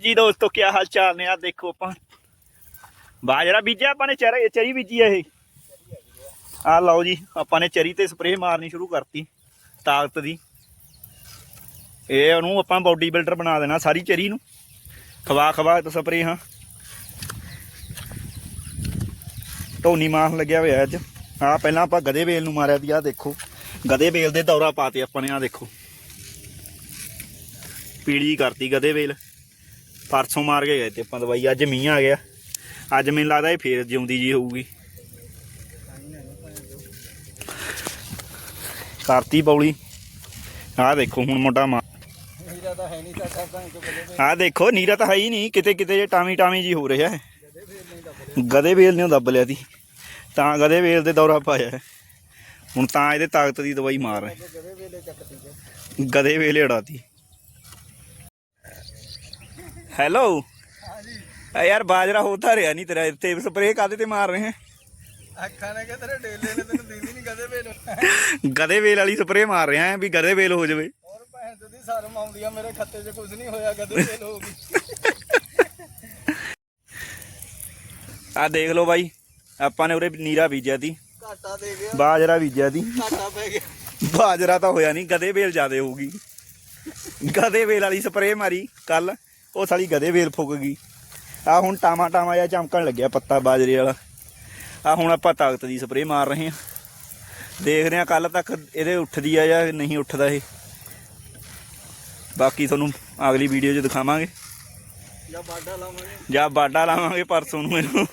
ਜੀ ਦੋਸਤੋ ਕੀ ਹਾਲ ਚਾਲ ਨੇ? ਆ ਦੇਖੋ ਆਪਾਂ। ਬਾਜਰਾ ਬੀਜਿਆ ਆਪਾਂ ਨੇ, ਚਰੀ ਚਰੀ ਬੀਜੀ ਆ ਇਹ। ਆ ਲਓ ਜੀ, ਆਪਾਂ ਨੇ ਚਰੀ ਤੇ ਸਪਰੇਅ ਮਾਰਨੀ ਸ਼ੁਰੂ ਕਰਤੀ, ਤਾਕਤ ਦੀ। ਇਹ ਉਹਨੂੰ ਆਪਾਂ ਬਾਡੀ ਬਿਲਡਰ ਬਣਾ ਦੇਣਾ, ਸਾਰੀ ਚਰੀ ਨੂੰ। ਖਵਾ ਖਵਾ ਤੇ ਸਪਰੇਅ ਹਾਂ। ਧੋਨੀ ਮਾਰਨ ਲੱਗਿਆ ਹੋਇਆ ਅੱਜ। ਆ ਪਹਿਲਾਂ ਆਪਾਂ ਗਦੇ ਵੇਲ ਨੂੰ ਮਾਰਿਆ ਦੀ ਆ ਦੇਖੋ। ਗਦੇ ਵੇਲ ਦੇ ਦੌਰਾ ਪਾਤੇ ਆਪਾਂ ਨੇ ਆ ਦੇਖੋ। ਪੀਲੀ ਕਰਤੀ ਗਦੇ ਵੇਲ ਪਰਸੋਂ ਮਾਰ ਕੇ ਗਏ ਤੇ ਆਪਾਂ ਦਵਾਈ, ਅੱਜ ਮੀਂਹ ਆ ਗਿਆ। ਅੱਜ ਮੈਨੂੰ ਲੱਗਦਾ ਇਹ ਫੇਰ ਜਿਉਂਦੀ ਜੀ ਹੋਊਗੀ। ਕਰਤੀ ਬੌਲੀ ਆਹ ਦੇਖੋ, ਹੁਣ ਮੋਟਾ ਮਾ ਹੀਰਾ ਤਾਂ ਹੈ ਨਹੀਂ ਸਾਡਾ ਤਾਂ ਆਹ ਦੇਖੋ, ਨੀਰਾ ਤਾਂ ਹੈ ਹੀ ਨਹੀਂ। ਕਿਤੇ ਕਿਤੇ ਜੇ ਟਾਮੀ ਟਾਮੀ ਜੀ ਹੋ ਰਿਹਾ ਹੈ। ਗਦੇ ਵੇਲ ਨੇ ਦੱਬ ਲਿਆ ਦੀ ਤਾਂ ਗਦੇ ਵੇਲ ਦੇ ਦੌਰਾ ਪਾਇਆ ਹੁਣ ਤਾਂ ਇਹਦੇ ਤਾਕਤ ਦੀ ਦਵਾਈ ਮਾਰ ਰਹੇ। ਗਦੇ ਵੇਲੇ ਚੱਕਤੀ ਜੇ ਗਦੇ ਵੇਲੇ ਉਡਾਤੀ ਹੈਲੋ ਹਾਂਜੀ। ਯਾਰ ਬਾਜਰਾ ਹੋਤਾ ਰਿਹਾ ਨਹੀਂ ਤੇਰਾ ਇੱਥੇ ਸਪਰੇਅ ਕਾਦੇ ਤੇ ਮਾਰ ਰਹੇ ਹੈ? ਅੱਖਾਂ ਨੇ ਕਿ ਤੇਰੇ ਡੇਲੇ ਨੇ ਤੈਨੂੰ ਦੀਦੀ ਨਹੀਂ ਗਦੇ ਵੇਲੇ। ਗਦੇ ਵੇਲ ਵਾਲੀ ਸਪਰੇਅ ਮਾਰ ਰਹੇ ਆ ਵੀ ਗਦੇ ਵੇਲ ਹੋ ਜਾਵੇ। ਹੋਰ ਭੈਣ ਚੋਦੀ ਸ਼ਰਮ ਆਉਂਦੀ ਆ ਮੇਰੇ ਖੱਤੇ 'ਚ ਕੁਝ ਨਹੀਂ ਹੋਇਆ ਗਦੇ ਵੇਲ ਹੋ ਗਈ ਆ ਦੇਖ ਲਓ ਬਾਈ ਆਪਾਂ ਨੇ ਉਰੇ ਨੀਰਾ ਬੀਜਿਆ ਦੀ ਘਾਟਾ ਦੇ ਗਿਆ। ਬਾਜਰਾ ਬੀਜਿਆ ਦੀ ਘਾਟਾ ਪੈ ਗਿਆ। ਬਾਜਰਾ ਤਾਂ ਹੋਇਆ ਨਹੀਂ ਗਦੇ ਵੇਲ ਜ਼ਿਆਦੇ ਹੋਊਗੀ। ਗਦੇ ਵੇਲ ਵਾਲੀ ਸਪਰੇਅ ਮਾਰੀ ਕੱਲ ਉਹ ਸਾਲੀ ਗਦੇ ਵੇਲ ਫੁੱਕ ਗਈ। ਆ ਹੁਣ ਟਾਮਾ ਟਾਮਾ ਜਿਹਾ ਚਮਕਣ ਲੱਗਿਆ ਪੱਤਾ ਬਾਜਰੇ ਵਾਲਾ। ਆ ਹੁਣ ਆਪਾਂ ਤਾਕਤ ਦੀ ਸਪਰੇਅ ਮਾਰ ਰਹੇ ਹਾਂ। ਦੇਖਦੇ ਹਾਂ ਕੱਲ ਤੱਕ ਇਹਦੇ ਉੱਠਦੀ ਆ ਜਾਂ ਨਹੀਂ ਉੱਠਦਾ ਇਹ। ਬਾਕੀ ਤੁਹਾਨੂੰ ਅਗਲੀ ਵੀਡੀਓ 'ਚ ਦਿਖਾਵਾਂਗੇ। ਜਾਂ ਬਾਡਾ ਲਾਵਾਂਗੇ। ਜਾਂ ਬਾਡਾ ਲਾਵਾਂਗੇ ਪਰਸੋਂ ਨੂੰ ਇਹਨੂੰ।